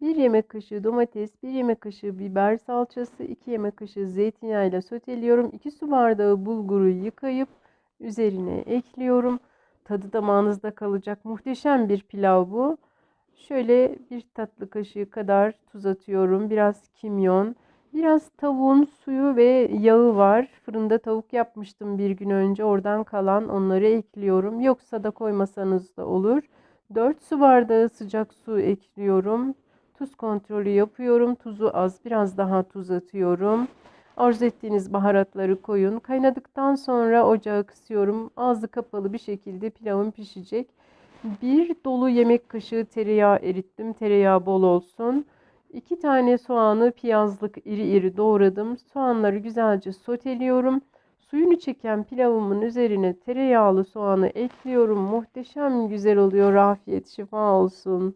1 yemek kaşığı domates, 1 yemek kaşığı biber salçası, 2 yemek kaşığı zeytinyağıyla soteliyorum. 2 su bardağı bulguru yıkayıp üzerine ekliyorum. Tadı damağınızda kalacak muhteşem bir pilav bu. Şöyle bir tatlı kaşığı kadar tuz atıyorum. Biraz kimyon. Biraz tavuğun suyu ve yağı var. Fırında tavuk yapmıştım bir gün önce. Oradan kalan onları ekliyorum. Yoksa da koymasanız da olur. 4 su bardağı sıcak su ekliyorum. Tuz kontrolü yapıyorum. Tuzu az. Biraz daha tuz atıyorum. Arzu ettiğiniz baharatları koyun. Kaynadıktan sonra ocağı kısıyorum. Ağzı kapalı bir şekilde pilavım pişecek. Bir dolu yemek kaşığı tereyağı erittim. Tereyağı bol olsun. İki tane soğanı piyazlık iri iri doğradım. Soğanları güzelce soteliyorum. Suyunu çeken pilavımın üzerine tereyağlı soğanı ekliyorum. Muhteşem güzel oluyor. Afiyet şifa olsun.